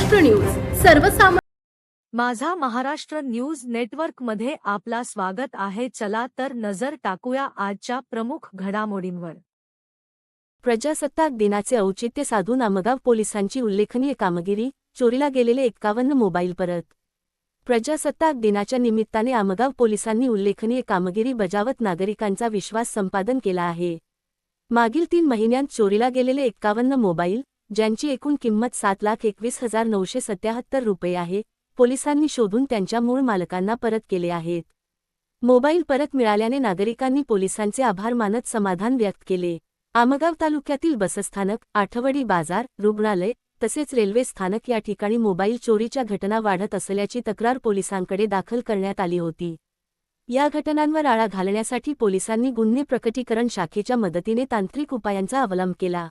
Maharashtra news. सर्वसामान्य माझा Maharashtra news नेटवर्कमध्ये आपला स्वागत आहे. चला तर नजर टाकूया आजच्या प्रमुख घडामोडींवर. प्रजासत्ताक दिनाचे औचित्य साधून आमगाव पोलिसांची उल्लेखनीय कामगिरी चोरीला गेलेले एक्कावन्न मोबाईल परत. प्रजासत्ताक दिनाच्या निमित्ताने आमगाव पोलिसांनी उल्लेखनीय कामगिरी बजावत नागरिकांचा विश्वास संपादन केला आहे. मागील तीन महिन्यांत चोरीला गेलेले एक्कावन्न मोबाईल ज्यांची एकूण किंमत सात लाख एकवीस हजार नऊशे सत्याहत्तर रुपये आहे पोलिसांनी शोधून त्यांच्या मूळ मालकांना परत केले आहेत. मोबाईल परत मिळाल्याने नागरिकांनी पोलिसांचे आभार मानत समाधान व्यक्त केले. आमगाव तालुक्यातील बसस्थानक आठवडी बाजार रुग्णालय तसेच रेल्वे स्थानक या ठिकाणी मोबाईल चोरीच्या घटना वाढत असल्याची तक्रार पोलिसांकडे दाखल करण्यात आली होती. या घटनांवर आळा घालण्यासाठी पोलिसांनी गुन्हे प्रकटीकरण शाखेच्या मदतीने तांत्रिक उपायांचा अवलंब केला.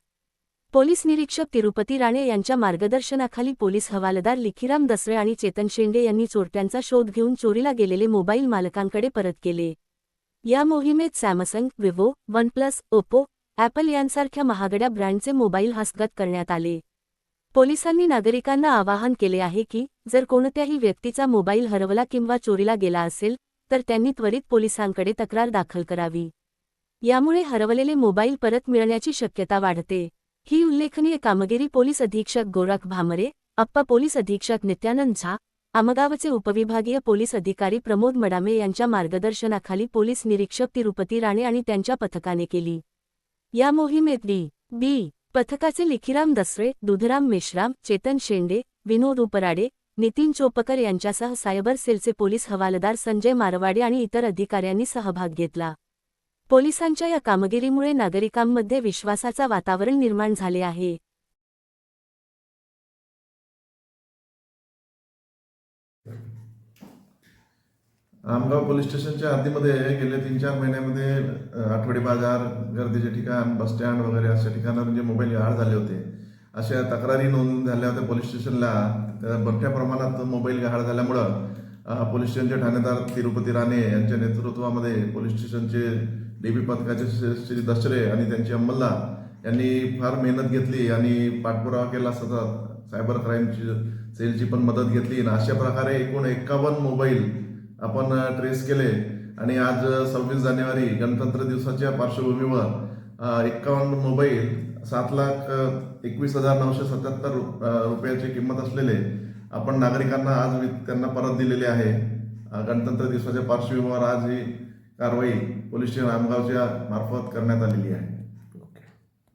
पोलीस निरीक्षक तिरुपती राणे यांच्या मार्गदर्शनाखाली पोलीस हवालदार लिखीराम दसरे आणि चेतन शेंडे यांनी चोरट्यांचा शोध घेऊन चोरीला गेलेले मोबाईल मालकांकडे परत केले. या मोहिमेत Samsung Vivo OnePlus Oppo Apple यांसारख्या महागड्या ब्रँडचे मोबाईल हस्तगत करण्यात आले. पोलिसांनी नागरिकांना आवाहन केले आहे की जर कोणत्याही व्यक्तीचा मोबाईल हरवला किंवा चोरीला गेला असेल तर त्यांनी त्वरित पोलिसांकडे तक्रार दाखल करावी. यामुळे हरवलेले मोबाईल परत मिळण्याची शक्यता वाढते. ही उल्लेखनीय कामगिरी पोलीस अधीक्षक गोरख भामरे अप्पा पोलीस अधीक्षक नित्यानंद झा आमगावचे उपविभागीय पोलीस अधिकारी प्रमोद मडामे यांच्या मार्गदर्शनाखाली पोलीस निरीक्षक तिरुपती राणे आणि त्यांच्या पथकाने केली. या मोहिमेत डी बी पथकाचे लिखीराम दसरे दुधराम मेश्राम चेतन शेंडे विनोद उपराडे नितीन चोपकर यांच्यासह सायबर सेलचे पोलीस हवालदार संजय मारवाडे आणि इतर अधिकाऱ्यांनी सहभाग घेतला. पोलिसांच्या या कामगिरीमुळे नागरिकांमध्ये विश्वासाचा वातावरण निर्माण झाले आहे. आमगाव पोलीस स्टेशनच्या हद्दीमध्ये गेल्या तीन चार महिन्यामध्ये आठवडी बाजार गर्दीचे ठिकाण बस स्टँड वगैरे अशा ठिकाणावर जे मोबाईल गहाळ झाले होते अशा तक्रारी नोंद झाल्या होत्या पोलीस स्टेशनला. मोठ्या प्रमाणात मोबाईल गहाळ झाल्यामुळं पोलीस स्टेशनचे ठाणेदार तिरुपती राणे यांच्या नेतृत्वामध्ये पोलीस स्टेशनचे डीबी पथकाचे श्री श्री आणि त्यांची अंमलदार यांनी फार मेहनत घेतली आणि पाठपुरावा केला सतत. सायबर क्राईमची सेलची पण मदत घेतली. आणि अशा प्रकारे एकूण एक्कावन्न मोबाईल आपण ट्रेस केले. आणि आज सव्वीस जानेवारी गणतंत्र दिवसाच्या पार्श्वभूमीवर एक्कावन्न मोबाईल सात लाख एकवीस हजार नऊशे सत्याहत्तर रु- रुपयाची किंमत असलेले आपण नागरिकांना आज वि- त्यांना परत दिलेले आहे. गणतंत्र दिवसाच्या पार्श्वभूमीवर आज ही कारवाई पोलीस स्टेशन आमगावच्या मार्फत करण्यात आलेली आहे.